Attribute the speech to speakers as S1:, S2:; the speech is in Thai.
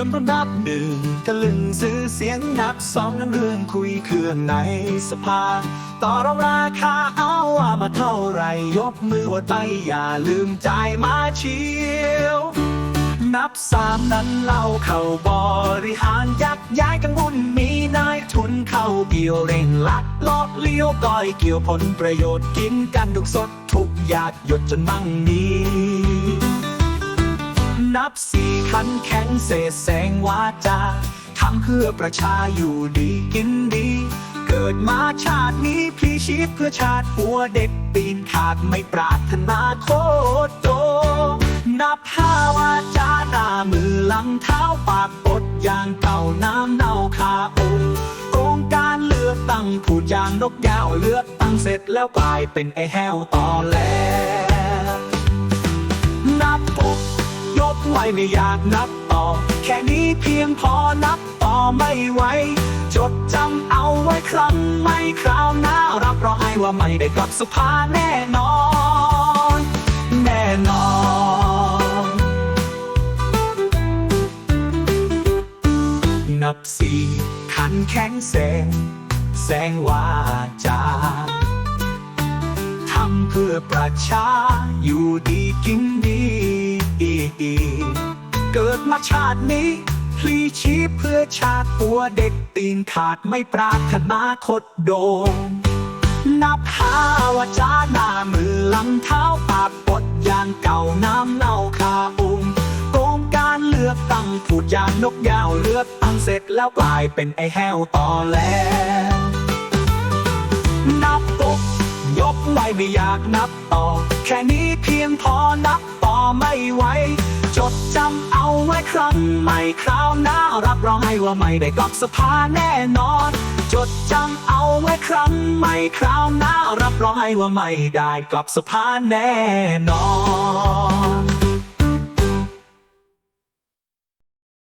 S1: ริ่มต้นนับหนึ่งตะลึงซื้อเสียงนับสองนั้นเรื่องคุยเครื่องในสภา ต่อรองราคาเอาว่ามาเท่าไรยกมือว่าไปอย่าลืมจ่ายมาเชียว นับสามนั้นเล่าเข้าบริหารยักย้ายกันวุ่นมีนายทุนเข้าเกี่ยวเร่งลัดลอบเลี้ยวก้อยเกี่ยวผลประโยชน์กินกันทุกสดทุกหยาดหยดจนมั่งมี นับสี่ขันแข็งเศษแสงวาจาทำเพื่อประชาอยู่ดีกินดี เกิดมาชาตินี้พลีชีพเพื่อชาติหัวเด็กปีนขาดไม่ปรารถนาโคตรโต นับห้าวาจาหน้ามือหลังเท้าปากปดอย่างเก่าน้ำเน่าคาองค์โครงการเลือกตั้งพูดอย่างนกยาวเลือกตั้งเสร็จแล้วกลายเป็นไอ้แห้วต่อแล ว้ไม่อยากนับต่อ แค่นี้เพียงพอนับต่อไม่ไหวจดจำเอาไว้ครั้งไม่คราวหน้ารับรองให้ว่าไม่ได้กลับสุภาแน่นอน แน่นอนนับสี่ขันแข็งแสงแสงวาจาทำเพื่อประชาอยู่ดีกินดี เกิดมาชาตินี้พลีชีพเพื่อชาติตัวเด็กตีนขาดไม่ปรารถนาคดโดงนับหาวาจาหน้ามือหลังเท้าปากปดอย่างเก่าน้ำเน่าคาองค์โกงการเลือกตั้งพูดยางนกยาวเลือกตั้งเสร็จแล้วกลายเป็นไอแห้วต่อแล้วนับตกยกไว้ไม่อยากนับต่อ แค่นี้เพียงพอนับต่อไม่ไหวจดจำ เอาไว้ครั้งใหม่คราวหน้ารับรองให้ว่าไม่ได้กลับสภาแน่นอน จดจำเอาไว้ครั้งใหม่คราวหน้ารับรองให้ว่าไม่ได้กลับสภาแน่นอน